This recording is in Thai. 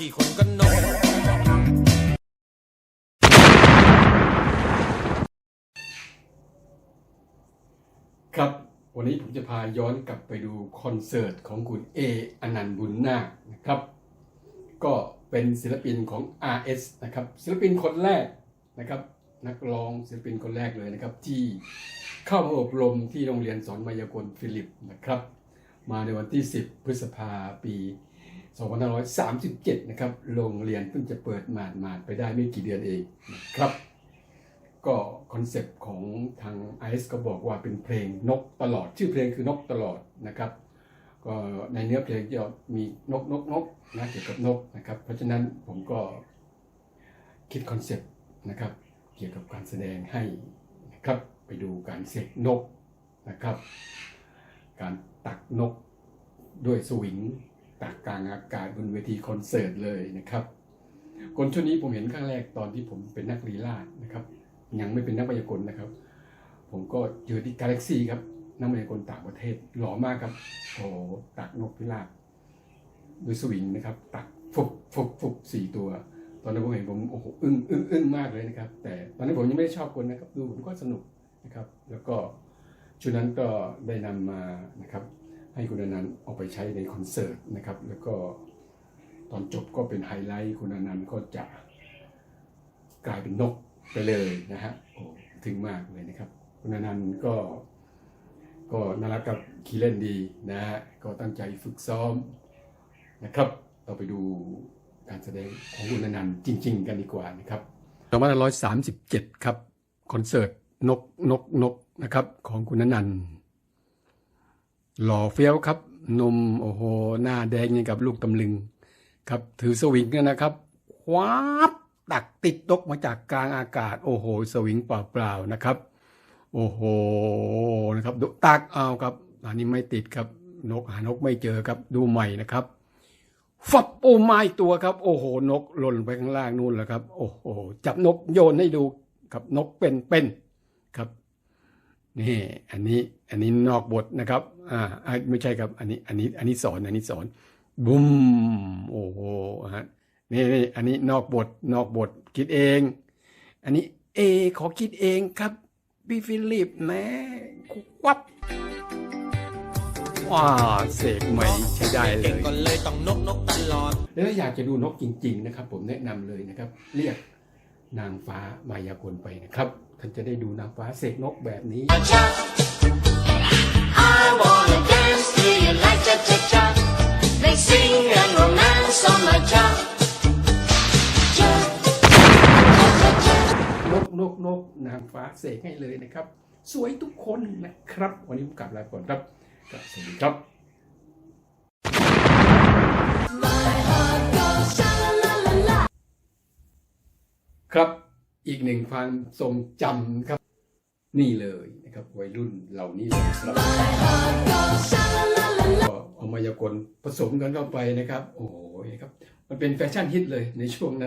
กี่คนก็นกครับ วันนี้ผมจะพาย้อนกลับไปดูคอนเสิร์ตของคุณเออนันต์บุญนาคนะครับ ก็เป็นศิลปินของ RS นะครับ ศิลปินคนแรกนะครับ นักร้องศิลปินคนแรกเลยนะครับ ที่เข้ามาอบรมที่โรงเรียนสอนมายากลฟิลิปนะครับ มาในวันที่ 10 พฤษภาปี 2537 นะครับ โรงเรียนเพิ่งจะเปิดหมาดมาดๆไปได้ไม่กี่เดือนเองครับ ก็คอนเซปต์ของทางไอซ์ก็บอกว่าเป็นเพลงนกตลอด ชื่อเพลงคือนกตลอดนะครับ ก็ในเนื้อเพลงจะมีนกนกนกนะเกี่ยวกับนกนะครับ เพราะฉะนั้นผมก็คิดคอนเซปต์นะครับ เกี่ยวกับการแสดงให้นะครับไปดูการเสกนกนะครับ การตักนกด้วยสวิง ตักกลางอากาศบนเวทีคอนเสิร์ตเลยนะครับ คนชุดนี้ผมเห็นครั้งแรกตอนที่ผมเป็นนักลีลาศนะครับ ยังไม่เป็นนักพยากลนะครับ ผมก็เจอที่กาแล็กซี่ครับนักพยากลต่างประเทศหล่อมากครับโอ้ตักนกพิราบด้วยสวิงนะครับ ตักฟุบฟุบฟุบสี่ตัว ตอนนั้นผมเห็นผมโอ้โหอึ้งอึ้งอึ้งมากเลยนะครับ แต่ตอนนั้นผมยังไม่ได้ชอบคนนะครับดูผมก็สนุกนะครับ แล้วก็ชุดนั้นก็ได้นำมานะครับ ให้คุณอนันต์เอาไปใช้ในคอนเสิร์ตนะครับ แล้วก็ตอนจบก็เป็นไฮไลท์คุณอนันต์ก็จะกลายเป็นนกไปเลยนะฮะโอ้ถึงมากเลยนะครับ คุณอนันต์ก็ก็น่ารักกับขี้เล่นดีนะฮะก็ตั้งใจฝึกซ้อมนะครับ เราไปดูการแสดงของคุณอนันต์จริง ๆ กันดีกว่านะครับ2537 ครับ คอนเสิร์ตนกนกนกนะครับของคุณอนันต์ หล่อเฟี้ยวครับนมโอ้โหหน้าแดงอย่างกับลูกตำลึง ครับถือสวิงนะครับคว้าบตักติดนกมาจากกลางอากาศ โอ้โห สวิงเปล่าๆนะครับ โอ้โหนะครับดูตักเอาครับอันนี้ไม่ติดครับนกหานกไม่เจอครับดูใหม่นะครับฟับโอ้ไม้ตัวครับ โอ้โห นกหล่นไปข้างล่างนู่นแหละครับ โอ้โหจับนกโยนให้ดูครับนกเป็นเป็นครับ นี่อันนี้อันนี้นอกบทนะครับอ่าอ่าไม่ใช่ครับอันนี้อันนี้อันนี้สอนอันนี้สอนบุ้มโอ้โหฮะนี่นี่อันนี้นอกบทนอกบทคิดเอง อันนี้เอขอคิดเองครับพี่ฟิลิปแหม่วับว้าเสกใหม่ใช้ได้เลเก่งยก็เลยต้องนกนกตลอดแล้วถ้าอยากจะดูนกจริง ๆ นะครับ ผมแนะนำเลยนะครับ เรียกนางฟ้ามายากลไปนะครับ ท่านจะได้ดูนางฟ้าเสกนกแบบนี้ I wanna dance, do you like cha cha cha? They sing and romance on my cha. Cha, cha cha cha. นกนกนกนางฟ้าเสกให้เลยนะครับ สวยทุกคนนะครับ วันนี้ผมกลับลาก่อนครับครับสวัสดีครับ ครับ อีกหนึ่งความทรงจำครับ นี่เลยนะครับวัยรุ่นเหล่านี้เลยครับก็เอามายากลผสมกันเข้าไปนะครับ โอ้โหครับ มันเป็นแฟชั่นฮิตเลยในช่วงนั้น